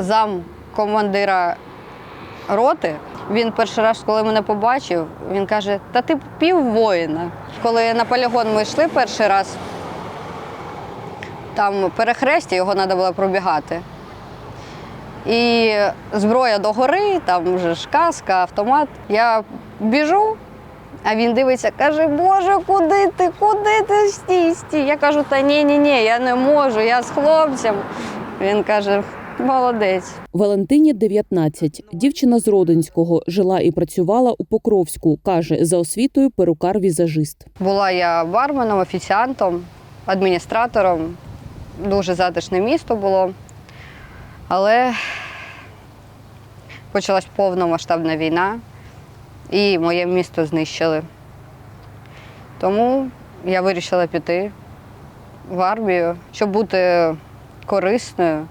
зам командира роти. Він перший раз, коли мене побачив, він каже: Та ти пів воїна. Коли на полігон ми йшли перший раз, там перехрестя, його треба було пробігати. І зброя догори, там вже ж каска, автомат. Я біжу, а він дивиться, каже, Боже, куди ти? Куди ти стій, стій? Я кажу, та ні, ні, ні, я не можу, я з хлопцем. Він каже, молодець. Валентині 19. Дівчина з Родинського жила і працювала у Покровську. каже, за освітою перукар-візажист. Була я барменом, офіціантом, адміністратором. Дуже затишне місто було. Але почалась повномасштабна війна, і моє місто знищили. Тому я вирішила піти в армію, щоб бути корисною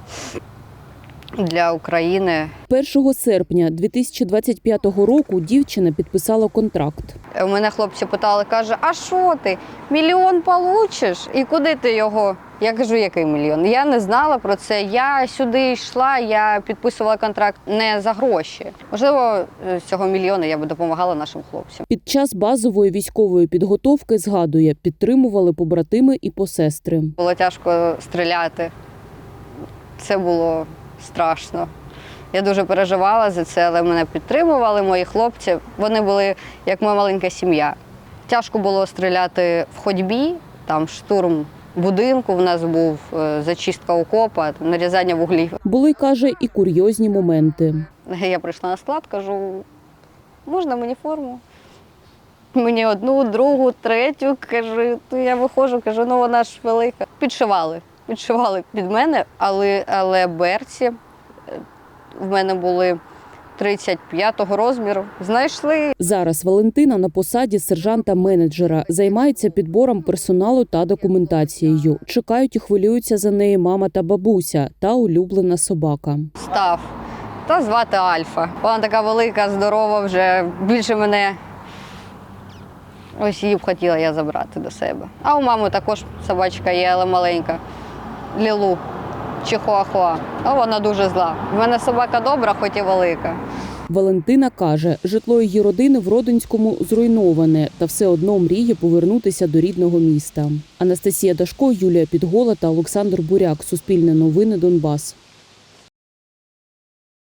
для України. 1 серпня 2025 року дівчина підписала контракт. У мене хлопці питали, каже, а що ти? Мільйон получиш? І куди ти його? Я кажу, який мільйон? Я не знала про це. Я сюди йшла, я підписувала контракт не за гроші. Можливо, з цього мільйона я би допомагала нашим хлопцям. Під час базової військової підготовки згадує, підтримували побратими і посестри. Було тяжко стріляти. Це було страшно. Я дуже переживала за це, але мене підтримували мої хлопці. Вони були як моя маленька сім'я. Тяжко було стріляти в ходьбі, там штурм будинку в нас був, е, зачистка окопа, нарізання вуглів. Були, каже, і курйозні моменти. Я прийшла на склад, кажу, можна мені форму? Мені одну, другу, третю, кажу, то я виходжу, кажу, ну вона ж велика. Підшивали. Підшивали під мене, але, але берці е, в мене були 35-го розміру. Знайшли. Зараз Валентина на посаді сержанта-менеджера займається підбором персоналу та документацією. Чекають і хвилюються за неї мама та бабуся та улюблена собака. став. Та звати Альфа. Вона така велика, здорова, вже більше мене. Ось її б хотіла я забрати до себе. А у мами також собачка є, але маленька. Лілу чи Хуахуа. А вона дуже зла. У мене собака добра, хоч і велика. Валентина каже, житло її родини в Родинському зруйноване, та все одно мріє повернутися до рідного міста. Анастасія Дашко, Юлія Підгола та Олександр Буряк. Суспільне новини Донбас.